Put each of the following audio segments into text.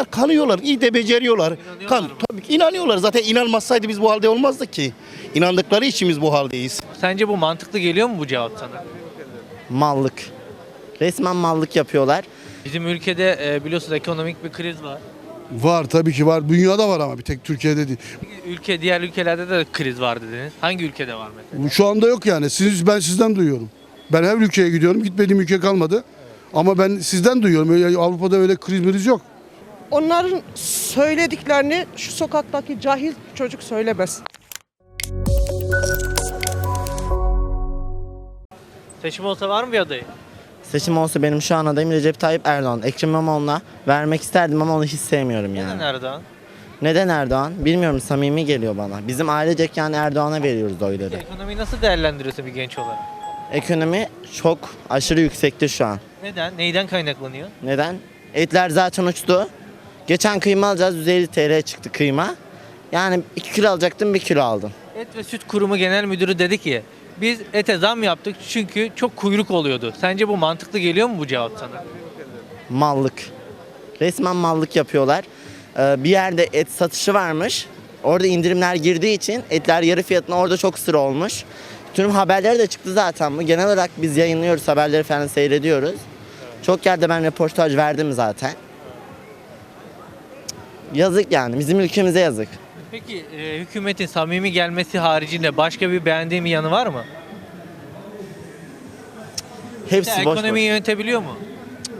İnsanlar kanıyorlar, iyi de beceriyorlar. Kan, tabii ki inanıyorlar. Zaten inanmazsaydı biz bu halde olmazdık ki. İnandıkları için biz bu haldeyiz. Sence bu mantıklı geliyor mu bu cevap sana? Mallık. Resmen mallık yapıyorlar. Bizim ülkede e, biliyorsunuz ekonomik bir kriz var. Var tabii ki var. Dünyada var ama bir tek Türkiye'de değil. Ülke diğer ülkelerde de kriz var dediniz. Hangi ülkede var mesela? Şu anda yok yani. Siz, ben sizden duyuyorum. Ben her ülkeye gidiyorum. Gitmediğim ülke kalmadı. Ama ben sizden duyuyorum. Öyle, Avrupa'da öyle kriz miriz yok. Onların söylediklerini şu sokaktaki cahil çocuk söylemez. Seçim olsa var mı bir adayı? Seçim olsa benim şu an adayım Recep Tayyip Erdoğan. Ekrem İmamoğlu'na vermek isterdim ama onu hiç sevmiyorum yani. Neden Erdoğan? Neden Erdoğan? Bilmiyorum samimi geliyor bana. Bizim ailecek yani Erdoğan'a veriyoruz oyları. Ekonomiyi nasıl değerlendiriyorsun bir genç olarak? Ekonomi çok aşırı yüksekte şu an. Neden? Neyden kaynaklanıyor? Neden? Etler zaten uçtu. Geçen kıyma alacağız 150 TL çıktı kıyma. Yani 2 kilo alacaktım 1 kilo aldım. Et ve Süt Kurumu Genel Müdürü dedi ki biz ete zam yaptık çünkü çok kuyruk oluyordu. Sence bu mantıklı geliyor mu bu cevap sana? Mallık. Resmen mallık yapıyorlar. Ee, bir yerde et satışı varmış. Orada indirimler girdiği için etler yarı fiyatına orada çok sıra olmuş. Tüm haberleri de çıktı zaten bu. Genel olarak biz yayınlıyoruz, haberleri falan seyrediyoruz. Çok yerde ben röportaj verdim zaten. Yazık yani, bizim ülkemize yazık. Peki e, hükümetin samimi gelmesi haricinde başka bir beğendiğin bir yanı var mı? Hepsi boş boş. ekonomiyi yönetebiliyor mu?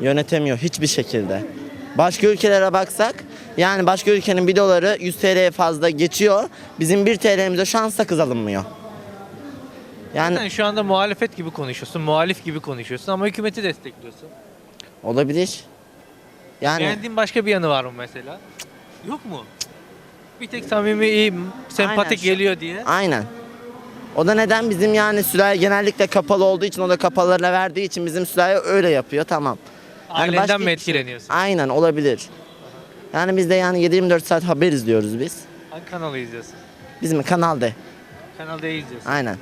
Yönetemiyor hiçbir şekilde. Başka ülkelere baksak yani başka ülkenin 1 doları 100 TL'ye fazla geçiyor. Bizim 1 TL'mize şu an sakız alınmıyor. Yani Sen şu anda muhalefet gibi konuşuyorsun, muhalif gibi konuşuyorsun ama hükümeti destekliyorsun. olabilir. Yani Beğendiğin başka bir yanı var mı mesela? Yok mu? Bir tek samimi, iyi, sempatik Aynen şu- geliyor diye. aynen. O da neden bizim yani sülale genellikle kapalı olduğu için o da kapalılarına verdiği için bizim sülale öyle yapıyor tamam. Yani Ailenden başka mi hiçbir şey- etkileniyorsun? Aynen olabilir. Yani biz de yani 7-24 saat haber izliyoruz biz. Hangi kanalı izliyorsun? Bizim Kanal D. Kanal D'yi izliyorsun. Aynen.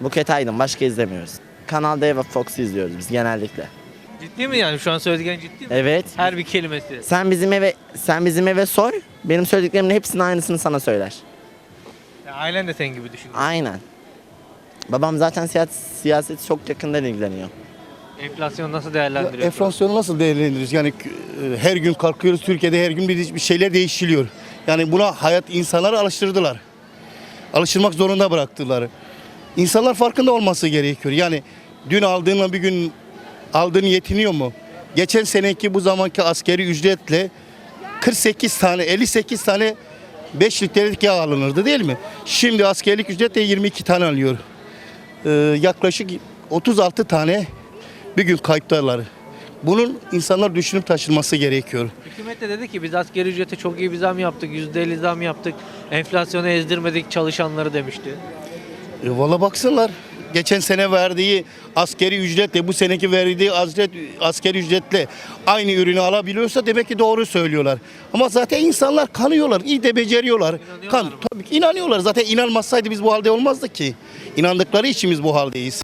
Buket Aydın başka izlemiyoruz. Kanal D ve Fox'u izliyoruz biz genellikle. Ciddi mi yani? Şu an söylediklerin ciddi mi? Evet. Her bir kelimesi. Sen bizim eve sen bizim eve sor. Benim söylediklerimin hepsinin aynısını sana söyler. Ya ailen de senin gibi düşünüyor. Aynen. Babam zaten siyaset, siyaset çok yakından ilgileniyor. Enflasyonu nasıl değerlendiriyorsun? Enflasyonu nasıl değerlendiririz? Yani e, her gün kalkıyoruz Türkiye'de her gün bir, bir şeyler değişiliyor. Yani buna hayat insanları alıştırdılar. Alıştırmak zorunda bıraktılar. İnsanlar farkında olması gerekiyor. Yani dün aldığınla bir gün aldığın yetiniyor mu? Geçen seneki bu zamanki askeri ücretle 48 tane 58 tane 5 litrelik yağ alınırdı değil mi? Şimdi askerlik ücretle 22 tane alıyor. Ee, yaklaşık 36 tane bir gün kayıptalar. Bunun insanlar düşünüp taşınması gerekiyor. Hükümet de dedi ki biz asgari ücrete çok iyi bir zam yaptık. %50 zam yaptık. Enflasyonu ezdirmedik çalışanları demişti. E, Valla baksınlar. Geçen sene verdiği askeri ücretle bu seneki verdiği azret, askeri ücretle aynı ürünü alabiliyorsa demek ki doğru söylüyorlar. Ama zaten insanlar kanıyorlar, iyi de beceriyorlar. Kan, mı? tabii ki inanıyorlar. Zaten inanmazsaydı biz bu halde olmazdık ki. İnandıkları için biz bu haldeyiz.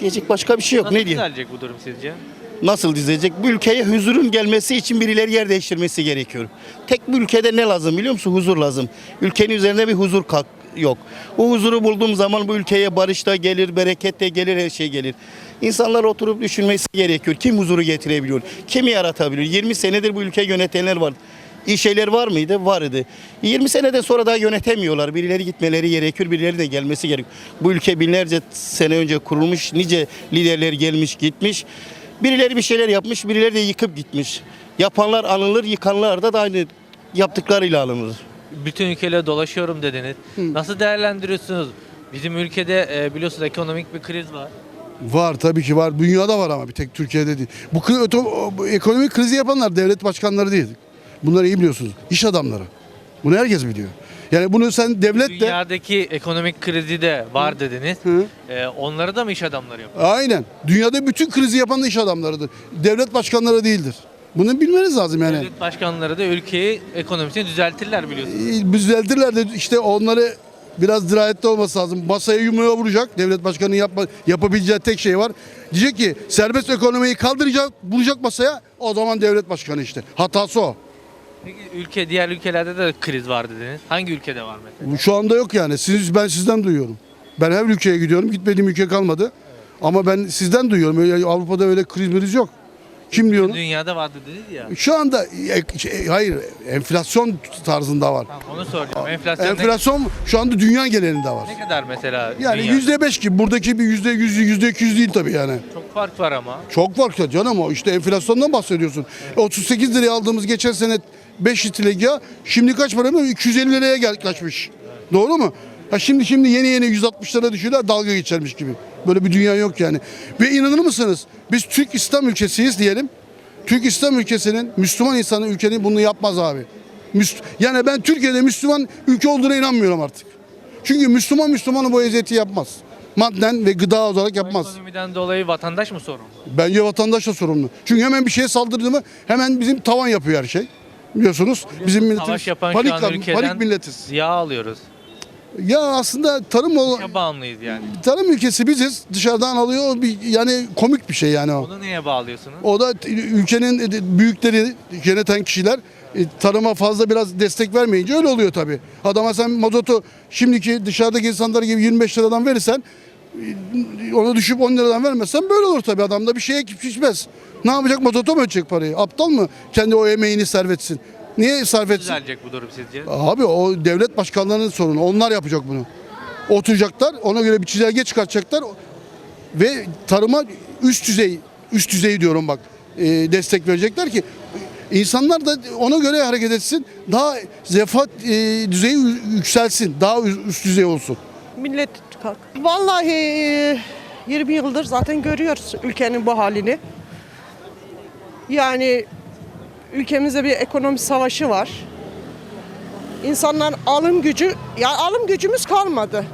Diyecek başka bir şey yok. Nasıl ne diyeyim? düzelecek bu durum sizce? nasıl dizecek? Bu ülkeye huzurun gelmesi için birileri yer değiştirmesi gerekiyor. Tek bu ülkede ne lazım biliyor musun? Huzur lazım. Ülkenin üzerinde bir huzur kalk yok. Bu huzuru bulduğum zaman bu ülkeye barış da gelir, bereket de gelir, her şey gelir. İnsanlar oturup düşünmesi gerekiyor. Kim huzuru getirebiliyor? Kimi yaratabiliyor? 20 senedir bu ülkeyi yönetenler var. İyi şeyler var mıydı? Vardı. 20 seneden sonra daha yönetemiyorlar. Birileri gitmeleri gerekiyor, birileri de gelmesi gerekiyor. Bu ülke binlerce sene önce kurulmuş, nice liderler gelmiş gitmiş. Birileri bir şeyler yapmış, birileri de yıkıp gitmiş. Yapanlar anılır, yıkanlar da, da aynı yaptıklarıyla alınır. Bütün ülkeleri dolaşıyorum dediniz. Nasıl değerlendiriyorsunuz? Bizim ülkede e, biliyorsunuz ekonomik bir kriz var. Var tabii ki var. Dünyada var ama bir tek Türkiye'de değil. Bu, bu ekonomik krizi yapanlar devlet başkanları değil. Bunları iyi biliyorsunuz. İş adamları. Bunu herkes biliyor. Yani bunu sen devlet de... Dünyadaki ekonomik krizi de var dediniz. Hı. E, onları da mı iş adamları yapıyor? Aynen. Dünyada bütün krizi yapan da iş adamlarıdır. Devlet başkanları değildir. Bunu bilmeniz lazım yani. Devlet başkanları da ülkeyi ekonomisini düzeltirler biliyorsunuz. Düzeltirler de işte onları biraz dirayetli olması lazım. Masaya yumruğa vuracak. Devlet başkanının yapma, yapabileceği tek şey var. Diyecek ki serbest ekonomiyi kaldıracak, vuracak masaya. o zaman devlet başkanı işte. Hatası o. Peki ülke diğer ülkelerde de kriz var dediniz. Hangi ülkede var mesela? Şu anda yok yani. Siz, ben sizden duyuyorum. Ben her ülkeye gidiyorum. Gitmediğim ülke kalmadı. Ama ben sizden duyuyorum. Öyle Avrupa'da öyle kriz miriz yok. Kim diyor? Dünyada var dediniz ya. Şu anda e, şey, hayır enflasyon tarzında var. Tamam, onu soracağım. Enflasyon, Enflasyon şu anda dünya genelinde var. ne, kadar mesela? Yani dünyada? yüzde beş gibi buradaki bir yüzde yüz yüzde iki yüz değil tabii yani. Çok fark var ama. Çok farklı canım o işte enflasyondan bahsediyorsun. E, 38 liraya aldığımız geçen sene 5 litrelik yağ şimdi kaç para musun? 250 liraya kaçmış. Doğru mu? Ha şimdi şimdi yeni yeni 160 lira düşüyorlar dalga geçermiş gibi. Böyle bir dünya yok yani. Ve inanır mısınız? Biz Türk İslam ülkesiyiz diyelim. Türk İslam ülkesinin Müslüman insanı ülkenin bunu yapmaz abi. Müs- yani ben Türkiye'de Müslüman ülke olduğuna inanmıyorum artık. Çünkü Müslüman Müslümanı bu eziyeti yapmaz. Madden ve gıda olarak yapmaz. Ekonomiden dolayı vatandaş mı sorumlu? Bence vatandaş da sorumlu. Çünkü hemen bir şeye saldırdı mı hemen bizim tavan yapıyor her şey. Biliyorsunuz bizim milletimiz panik, panik milletiz. yağ alıyoruz. Ya aslında tarım ol- Neye bağımlıyız yani? tarım ülkesi biziz. Dışarıdan alıyor bir yani komik bir şey yani o. Onu neye bağlıyorsunuz? O da t- ülkenin büyükleri yöneten kişiler e, tarıma fazla biraz destek vermeyince öyle oluyor tabii. Adama sen mazotu şimdiki dışarıdaki insanlar gibi 25 liradan verirsen e, onu düşüp 10 liradan vermezsen böyle olur tabii. Adam da bir şeye pişmez. Ne yapacak mazota mı ödeyecek parayı? Aptal mı? Kendi o emeğini sarf etsin. Niye sarf etsin? Düzelecek bu durum sizce? Abi o devlet başkanlarının sorunu. Onlar yapacak bunu. Oturacaklar, ona göre bir çizelge çıkartacaklar ve tarıma üst düzey, üst düzey diyorum bak, e, destek verecekler ki insanlar da ona göre hareket etsin. Daha zefat e, düzeyi yükselsin, daha üst düzey olsun. Millet İttifakı. Vallahi e, 20 yıldır zaten görüyoruz ülkenin bu halini. Yani ülkemizde bir ekonomi savaşı var. İnsanlar alım gücü, ya alım gücümüz kalmadı.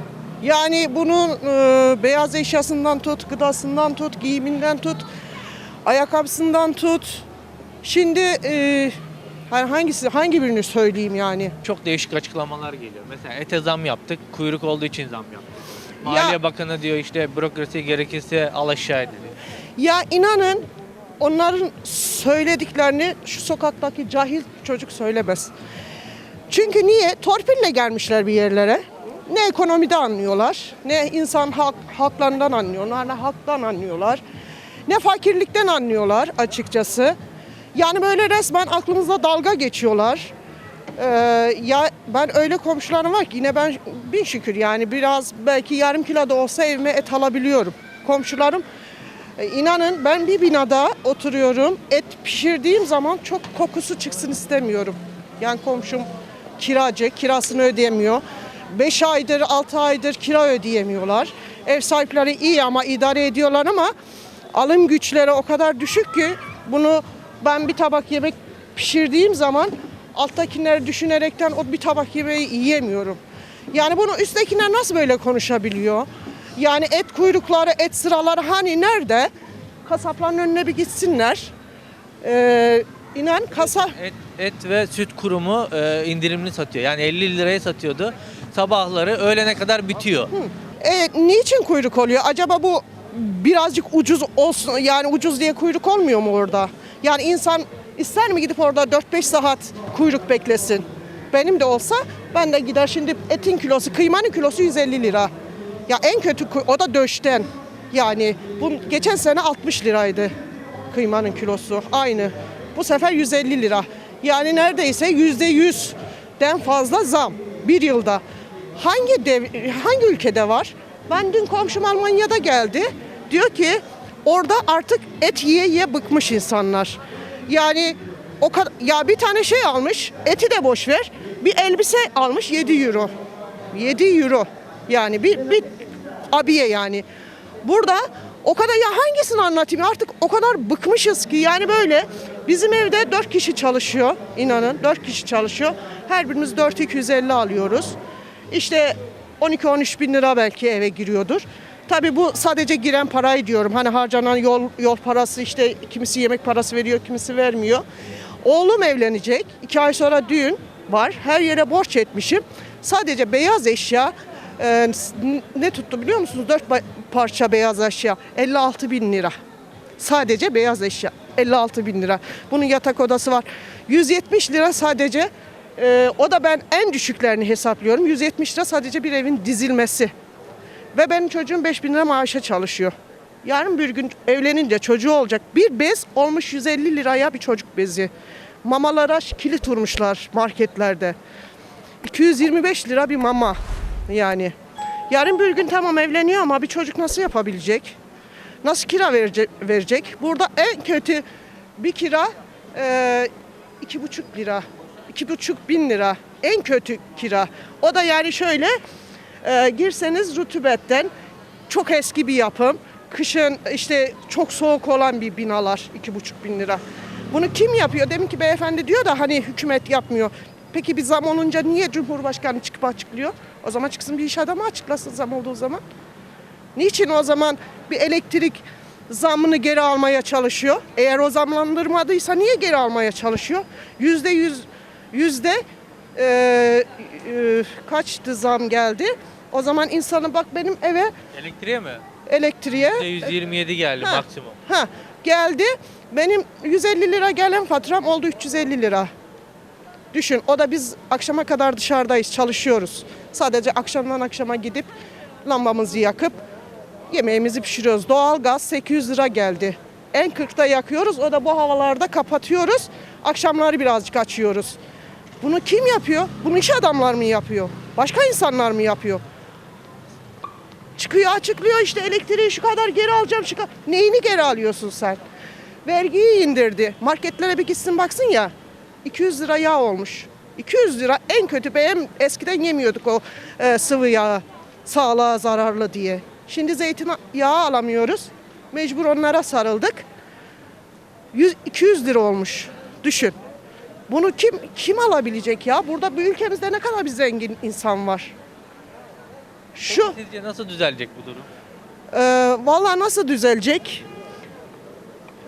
Yani bunun e, beyaz eşyasından tut, gıdasından tut, giyiminden tut, ayakkabısından tut. Şimdi e, hani hangisi hangi birini söyleyeyim yani? Çok değişik açıklamalar geliyor. Mesela ete zam yaptık, kuyruk olduğu için zam yaptık. Ya- Maliye Bakanı diyor işte bürokrasi gerekirse al aşağı edin. Ya inanın onların söylediklerini şu sokaktaki cahil çocuk söylemez. Çünkü niye? Torpille gelmişler bir yerlere. Ne ekonomide anlıyorlar, ne insan hak, haklarından anlıyorlar, ne haktan anlıyorlar, ne fakirlikten anlıyorlar açıkçası. Yani böyle resmen aklımızda dalga geçiyorlar. Ee, ya ben öyle komşularım var ki yine ben bin şükür yani biraz belki yarım kilo da olsa evime et alabiliyorum. Komşularım e, inanın ben bir binada oturuyorum. Et pişirdiğim zaman çok kokusu çıksın istemiyorum. Yani komşum kiracı, kirasını ödeyemiyor. 5 aydır, 6 aydır kira ödeyemiyorlar. Ev sahipleri iyi ama idare ediyorlar ama alım güçleri o kadar düşük ki bunu ben bir tabak yemek pişirdiğim zaman alttakileri düşünerekten o bir tabak yemeği yiyemiyorum. Yani bunu üsttekiler nasıl böyle konuşabiliyor? Yani et kuyrukları, et sıraları hani nerede? Kasapların önüne bir gitsinler. Ee, inan kasa Et, et ve süt kurumu e, indirimli satıyor. Yani 50 liraya satıyordu. Sabahları öğlene kadar bitiyor. E, niçin kuyruk oluyor? Acaba bu birazcık ucuz olsun yani ucuz diye kuyruk olmuyor mu orada? Yani insan ister mi gidip orada 4-5 saat kuyruk beklesin? Benim de olsa ben de gider şimdi etin kilosu, kıymanın kilosu 150 lira. Ya en kötü o da döşten. Yani bu geçen sene 60 liraydı kıymanın kilosu aynı. Bu sefer 150 lira. Yani neredeyse yüzde yüzden fazla zam bir yılda. Hangi dev, hangi ülkede var? Ben dün komşum Almanya'da geldi. Diyor ki orada artık et yiye yiye bıkmış insanlar. Yani o kadar ya bir tane şey almış, eti de boş ver. Bir elbise almış 7 euro. 7 euro. Yani bir bir abiye yani. Burada o kadar ya hangisini anlatayım artık o kadar bıkmışız ki yani böyle bizim evde 4 kişi çalışıyor inanın 4 kişi çalışıyor. Her birimiz 4250 alıyoruz. İşte 12-13 bin lira belki eve giriyordur. Tabii bu sadece giren parayı diyorum. Hani harcanan yol yol parası işte kimisi yemek parası veriyor, kimisi vermiyor. Oğlum evlenecek. iki ay sonra düğün var. Her yere borç etmişim. Sadece beyaz eşya e, ne tuttu biliyor musunuz? Dört ba- parça beyaz eşya. 56 bin lira. Sadece beyaz eşya. 56 bin lira. Bunun yatak odası var. 170 lira sadece e, o da ben en düşüklerini hesaplıyorum. 170 lira sadece bir evin dizilmesi. Ve benim çocuğum 5 bin lira maaşa çalışıyor. Yarın bir gün evlenince çocuğu olacak. Bir bez olmuş 150 liraya bir çocuk bezi. Mamalara kilit vurmuşlar marketlerde. 225 lira bir mama yani. Yarın bir gün tamam evleniyor ama bir çocuk nasıl yapabilecek? Nasıl kira verecek? verecek? Burada en kötü bir kira e, iki buçuk lira, iki buçuk bin lira. En kötü kira. O da yani şöyle e, girseniz rutubetten çok eski bir yapım. Kışın işte çok soğuk olan bir binalar iki buçuk bin lira. Bunu kim yapıyor? Demin ki beyefendi diyor da hani hükümet yapmıyor. Peki bir zam olunca niye Cumhurbaşkanı çıkıp açıklıyor? O zaman çıksın bir iş adamı açıklasın zam olduğu zaman. Niçin o zaman bir elektrik zammını geri almaya çalışıyor? Eğer o zamlandırmadıysa niye geri almaya çalışıyor? Yüzde yüz, yüzde e, e, kaçtı zam geldi? O zaman insanı bak benim eve Elektriğe mi? elektriğe %127 geldi Ha. maksimum. ha geldi. Benim 150 lira gelen faturam oldu 350 lira. Düşün o da biz akşama kadar dışarıdayız çalışıyoruz. Sadece akşamdan akşama gidip lambamızı yakıp yemeğimizi pişiriyoruz. Doğalgaz 800 lira geldi. En 40'ta yakıyoruz o da bu havalarda kapatıyoruz. Akşamları birazcık açıyoruz. Bunu kim yapıyor? Bunu iş adamlar mı yapıyor? Başka insanlar mı yapıyor? Çıkıyor açıklıyor işte elektriği şu kadar geri alacağım şu kadar. Neyini geri alıyorsun sen? Vergiyi indirdi. Marketlere bir gitsin baksın ya. 200 lira yağ olmuş. 200 lira en kötü benim eskiden yemiyorduk o e, sıvı yağı. Sağlığa zararlı diye. Şimdi zeytin yağı alamıyoruz. Mecbur onlara sarıldık. 100, 200 lira olmuş. Düşün. Bunu kim kim alabilecek ya? Burada bu ülkemizde ne kadar bir zengin insan var. Şu Sizce nasıl düzelecek bu durum? ee, Valla nasıl düzelecek?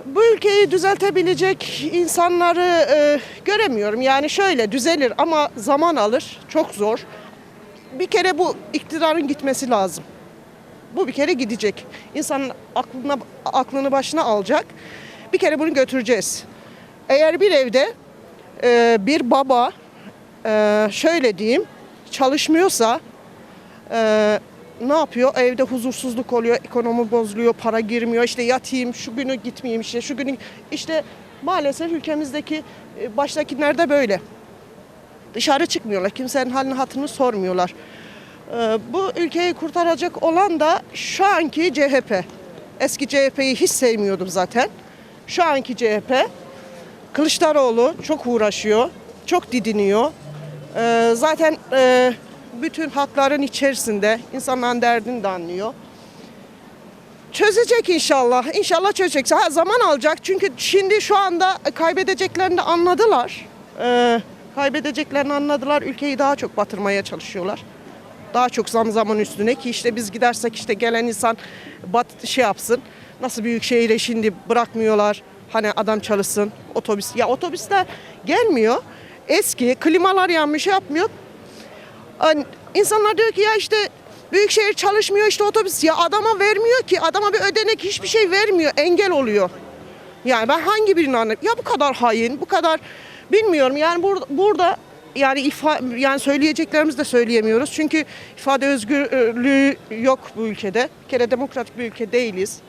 Bu ülkeyi düzeltebilecek insanları e, göremiyorum. Yani şöyle düzelir ama zaman alır. Çok zor. Bir kere bu iktidarın gitmesi lazım. Bu bir kere gidecek. İnsanın aklına, aklını başına alacak. Bir kere bunu götüreceğiz. Eğer bir evde e, bir baba e, şöyle diyeyim çalışmıyorsa ee, ne yapıyor? Evde huzursuzluk oluyor, ekonomi bozuluyor, para girmiyor. İşte yatayım, şu günü gitmeyeyim işte, şu günü... işte maalesef ülkemizdeki e, baştakiler de böyle. Dışarı çıkmıyorlar, kimsenin halini hatırını sormuyorlar. Ee, bu ülkeyi kurtaracak olan da şu anki CHP. Eski CHP'yi hiç sevmiyordum zaten. Şu anki CHP. Kılıçdaroğlu çok uğraşıyor, çok didiniyor. Ee, zaten e, bütün hakların içerisinde insanların derdini de anlıyor. Çözecek inşallah. İnşallah çözecek. Ha, zaman alacak çünkü şimdi şu anda kaybedeceklerini de anladılar. Ee, kaybedeceklerini anladılar. Ülkeyi daha çok batırmaya çalışıyorlar. Daha çok zam zaman üstüne ki işte biz gidersek işte gelen insan bat şey yapsın. Nasıl büyük şehire şimdi bırakmıyorlar. Hani adam çalışsın otobüs. Ya otobüsler gelmiyor. Eski klimalar yanmış şey yapmıyor. Hani insanlar diyor ki ya işte büyükşehir çalışmıyor işte otobüs ya adama vermiyor ki adama bir ödenek hiçbir şey vermiyor engel oluyor. Yani ben hangi birini anlayayım? Ya bu kadar hain, bu kadar bilmiyorum. Yani burada, burada yani ifa, yani söyleyeceklerimizi de söyleyemiyoruz. Çünkü ifade özgürlüğü yok bu ülkede. Bir kere demokratik bir ülke değiliz.